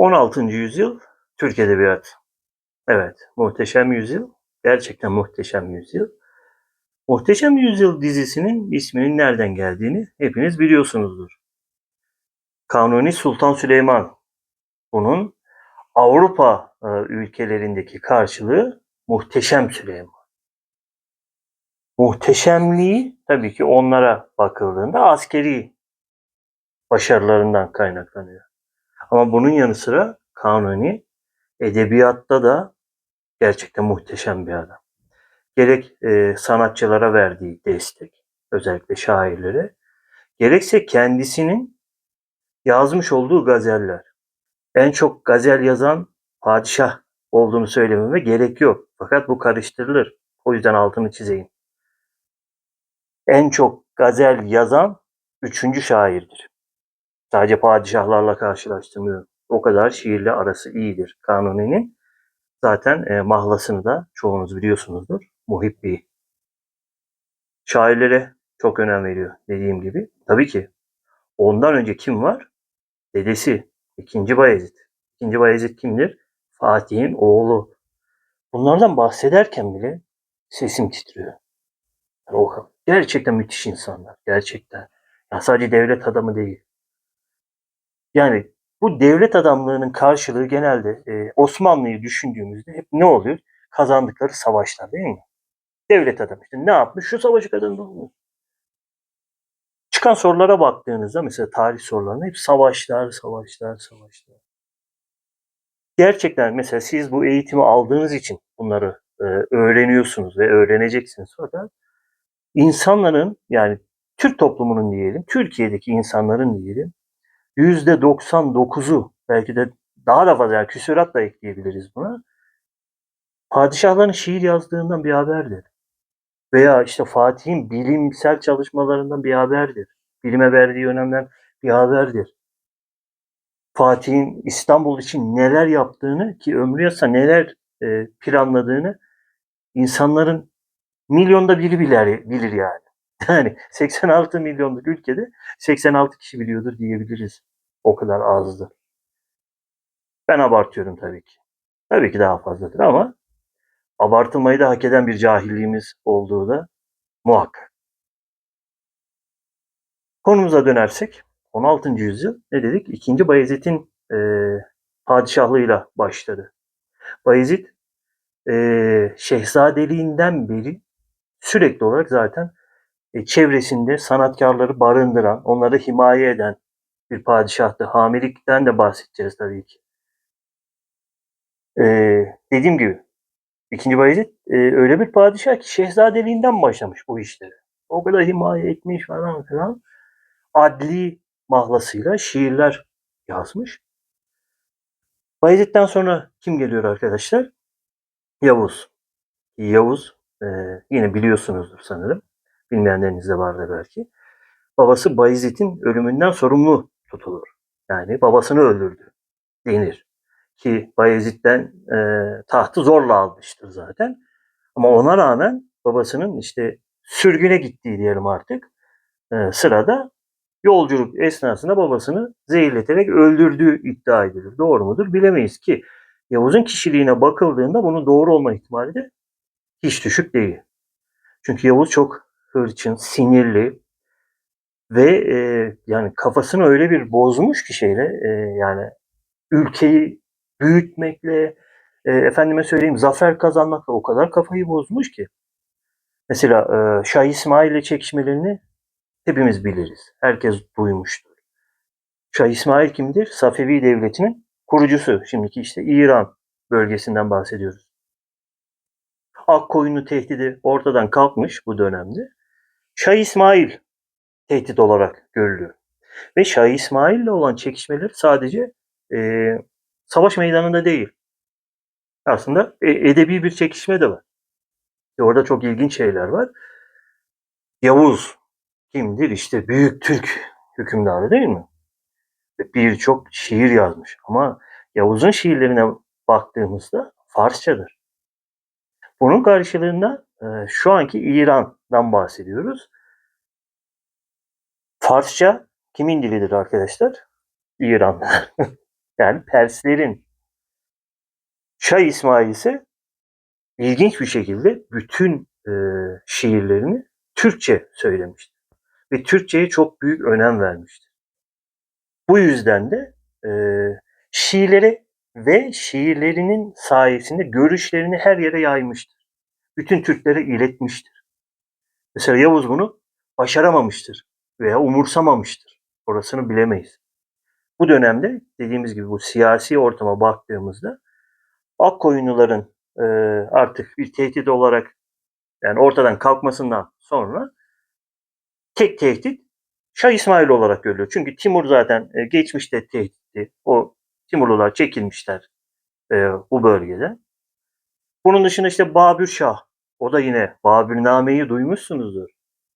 16. yüzyıl Türk Edebiyatı. Evet, Muhteşem Yüzyıl. Gerçekten Muhteşem Yüzyıl. Muhteşem Yüzyıl dizisinin isminin nereden geldiğini hepiniz biliyorsunuzdur. Kanuni Sultan Süleyman. Bunun Avrupa e, ülkelerindeki karşılığı Muhteşem Süleyman. Muhteşemliği tabii ki onlara bakıldığında askeri başarılarından kaynaklanıyor. Ama bunun yanı sıra Kanuni edebiyatta da gerçekten muhteşem bir adam. Gerek e, sanatçılara verdiği destek, özellikle şairlere, gerekse kendisinin yazmış olduğu gazeller. En çok gazel yazan padişah olduğunu söylememe gerek yok. Fakat bu karıştırılır. O yüzden altını çizeyim. En çok gazel yazan üçüncü şairdir. Sadece padişahlarla karşılaştırmıyorum. O kadar şiirle arası iyidir Kanuni'nin. Zaten e, mahlasını da çoğunuz biliyorsunuzdur. Muhibbi. Şairlere çok önem veriyor dediğim gibi. Tabii ki ondan önce kim var? Dedesi. İkinci Bayezid. İkinci Bayezid kimdir? Fatih'in oğlu. Bunlardan bahsederken bile sesim titriyor. Yani o gerçekten müthiş insanlar. Gerçekten. Ya sadece devlet adamı değil. Yani bu devlet adamlığının karşılığı genelde e, Osmanlı'yı düşündüğümüzde hep ne oluyor? Kazandıkları savaşlar değil mi? Devlet adamı işte ne yapmış? Şu savaşı kazandı. Çıkan sorulara baktığınızda mesela tarih sorularında hep savaşlar, savaşlar, savaşlar. Gerçekten mesela siz bu eğitimi aldığınız için bunları e, öğreniyorsunuz ve öğreneceksiniz. Fakat insanların yani Türk toplumunun diyelim, Türkiye'deki insanların diyelim %99'u belki de daha da fazla yani küsurat da ekleyebiliriz buna. Padişahların şiir yazdığından bir haberdir. Veya işte Fatih'in bilimsel çalışmalarından bir haberdir. Bilime verdiği önemden bir haberdir. Fatih'in İstanbul için neler yaptığını ki ömrü yasa neler e, planladığını insanların milyonda biri bilir, bilir yani. Yani 86 milyonluk ülkede 86 kişi biliyordur diyebiliriz. O kadar azdı. Ben abartıyorum tabii ki. Tabii ki daha fazladır ama abartılmayı da hak eden bir cahilliğimiz olduğu da muhakkak. Konumuza dönersek 16. yüzyıl ne dedik? 2. Bayezid'in e, padişahlığıyla başladı. Bayezid e, şehzadeliğinden beri sürekli olarak zaten e, çevresinde sanatkarları barındıran, onları himaye eden bir padişahtı. Hamilikten de bahsedeceğiz tabii ki. Ee, dediğim gibi ikinci Bayezid e, öyle bir padişah ki şehzadeliğinden başlamış bu işleri. O kadar himaye etmiş falan filan. Adli mahlasıyla şiirler yazmış. Bayezid'den sonra kim geliyor arkadaşlar? Yavuz. Yavuz e, yine biliyorsunuzdur sanırım. Bilmeyenleriniz de vardır belki. Babası Bayezid'in ölümünden sorumlu tutulur. Yani babasını öldürdü denir. Ki Bayezid'den e, tahtı zorla almıştır zaten. Ama ona rağmen babasının işte sürgüne gittiği diyelim artık e, sırada yolculuk esnasında babasını zehirleterek öldürdüğü iddia edilir. Doğru mudur bilemeyiz ki Yavuz'un kişiliğine bakıldığında bunun doğru olma ihtimali de hiç düşük değil. Çünkü Yavuz çok hırçın, sinirli, ve e, yani kafasını öyle bir bozmuş ki şeyle e, yani ülkeyi büyütmekle e, efendime söyleyeyim zafer kazanmakla o kadar kafayı bozmuş ki. Mesela e, Şah İsmail ile çekişmelerini hepimiz biliriz. Herkes duymuştur. Şah İsmail kimdir? Safevi devletinin kurucusu. Şimdiki işte İran bölgesinden bahsediyoruz. Akkoyunlu tehdidi ortadan kalkmış bu dönemde. Şah İsmail tehdit olarak görülüyor. Ve Şah İsmail ile olan çekişmeler sadece e, savaş meydanında değil. Aslında e, edebi bir çekişme de var. E, orada çok ilginç şeyler var. Yavuz kimdir? İşte büyük Türk hükümdarı değil mi? Birçok şiir yazmış. Ama Yavuz'un şiirlerine baktığımızda Farsçadır. Bunun karşılığında e, şu anki İran'dan bahsediyoruz. Farsça kimin dilidir arkadaşlar? İran. Yani Perslerin Şah İsmail ise ilginç bir şekilde bütün e, şiirlerini Türkçe söylemiştir. Ve Türkçe'ye çok büyük önem vermiştir. Bu yüzden de e, şiirlere ve şiirlerinin sayesinde görüşlerini her yere yaymıştır. Bütün Türklere iletmiştir. Mesela Yavuz bunu başaramamıştır veya umursamamıştır. Orasını bilemeyiz. Bu dönemde dediğimiz gibi bu siyasi ortama baktığımızda Akkoyunluların e, artık bir tehdit olarak yani ortadan kalkmasından sonra tek tehdit Şah İsmail olarak görülüyor. Çünkü Timur zaten e, geçmişte tehditti. O Timurlular çekilmişler e, bu bölgeden. Bunun dışında işte Babür Şah. O da yine Babürname'yi duymuşsunuzdur.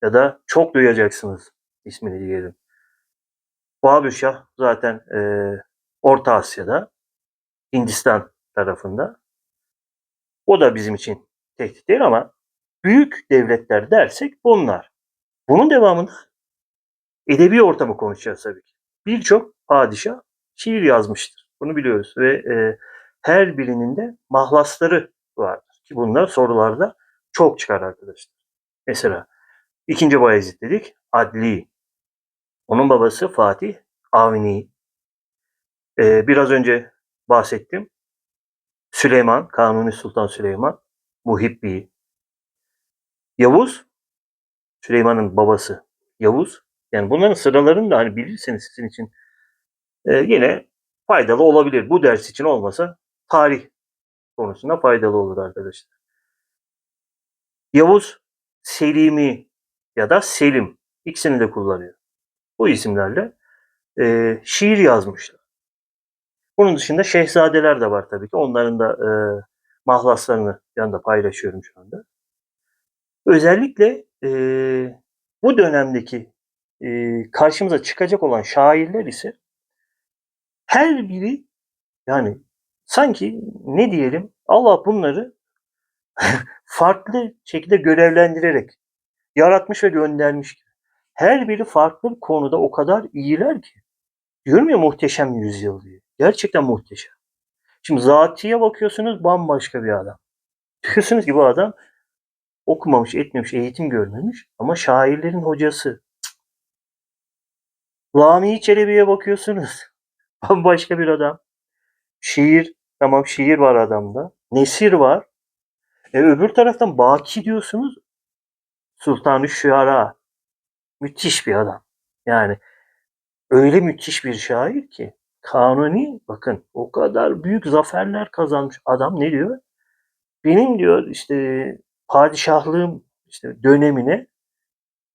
Ya da çok duyacaksınız ismini diyelim. Babür Şah zaten e, Orta Asya'da, Hindistan tarafında. O da bizim için tehdit değil ama büyük devletler dersek bunlar. Bunun devamında edebi ortamı konuşacağız tabii ki. Birçok padişah şiir yazmıştır. Bunu biliyoruz ve e, her birinin de mahlasları vardır. Ki bunlar sorularda çok çıkar arkadaşlar. Mesela ikinci Bayezid dedik. Adli. Onun babası Fatih Avni. E, biraz önce bahsettim. Süleyman, Kanuni Sultan Süleyman, Muhibbi. Yavuz, Süleyman'ın babası Yavuz. Yani bunların sıralarını da hani bilirseniz sizin için e, yine faydalı olabilir. Bu ders için olmasa tarih konusunda faydalı olur arkadaşlar. Yavuz, Selimi ya da Selim ikisini de kullanıyor. Bu isimlerle e, şiir yazmışlar. Bunun dışında şehzadeler de var tabii ki. Onların da e, mahlaslarını yanında paylaşıyorum şu anda. Özellikle e, bu dönemdeki e, karşımıza çıkacak olan şairler ise her biri yani sanki ne diyelim Allah bunları farklı şekilde görevlendirerek yaratmış ve göndermiş. Her biri farklı bir konuda o kadar iyiler ki. Diyorum ya muhteşem yüzyıl diye. Gerçekten muhteşem. Şimdi Zati'ye bakıyorsunuz bambaşka bir adam. Diyorsunuz ki bu adam okumamış, etmemiş, eğitim görmemiş ama şairlerin hocası. Lami Çelebi'ye bakıyorsunuz. Bambaşka bir adam. Şiir, tamam şiir var adamda. Nesir var. E öbür taraftan Baki diyorsunuz. Sultan-ı Şuara. Müthiş bir adam. Yani öyle müthiş bir şair ki. Kanuni bakın o kadar büyük zaferler kazanmış adam ne diyor? Benim diyor işte padişahlığım işte dönemine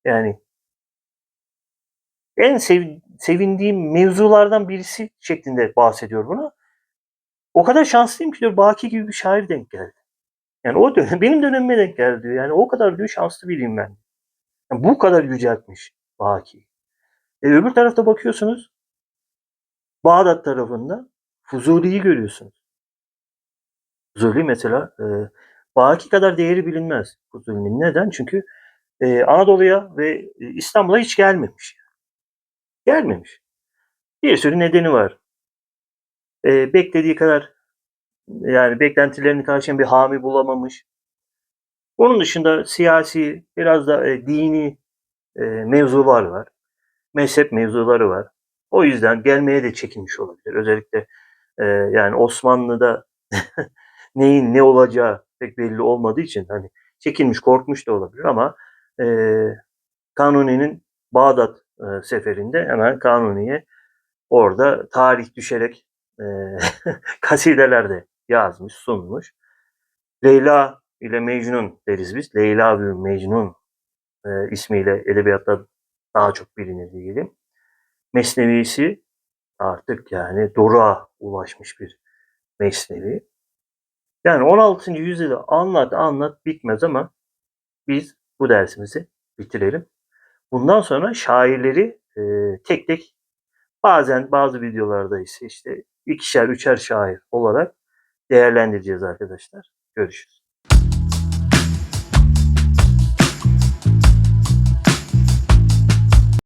yani en sev, sevindiğim mevzulardan birisi şeklinde bahsediyor buna. O kadar şanslıyım ki diyor Baki gibi bir şair denk geldi. Yani o dönem, benim dönemime denk geldi diyor. Yani o kadar diyor şanslı biriyim ben. Yani bu kadar yüceltmiş Baki. E öbür tarafta bakıyorsunuz Bağdat tarafında Fuzuli'yi görüyorsunuz. Fuzuli mesela e, Baki kadar değeri bilinmez Fuzuli'nin. Neden? Çünkü e, Anadolu'ya ve e, İstanbul'a hiç gelmemiş. Gelmemiş. Bir sürü nedeni var. E, beklediği kadar yani beklentilerini karşılayan bir hami bulamamış. Onun dışında siyasi, biraz da e, dini e, mevzular var. Mezhep mevzuları var. O yüzden gelmeye de çekinmiş olabilir. Özellikle e, yani Osmanlı'da neyin ne olacağı pek belli olmadığı için hani çekinmiş, korkmuş da olabilir ama e, Kanuni'nin Bağdat e, seferinde hemen Kanuni'ye orada tarih düşerek e, kasideler de yazmış, sunmuş. Leyla ile Mecnun deriz biz. Leyla ve Mecnun e, ismiyle edebiyatta daha çok bilinir diyelim. Mesnevisi artık yani doruğa ulaşmış bir mesnevi. Yani 16. yüzyılda anlat anlat bitmez ama biz bu dersimizi bitirelim. Bundan sonra şairleri e, tek tek bazen bazı videolarda ise işte ikişer üçer şair olarak değerlendireceğiz arkadaşlar. Görüşürüz.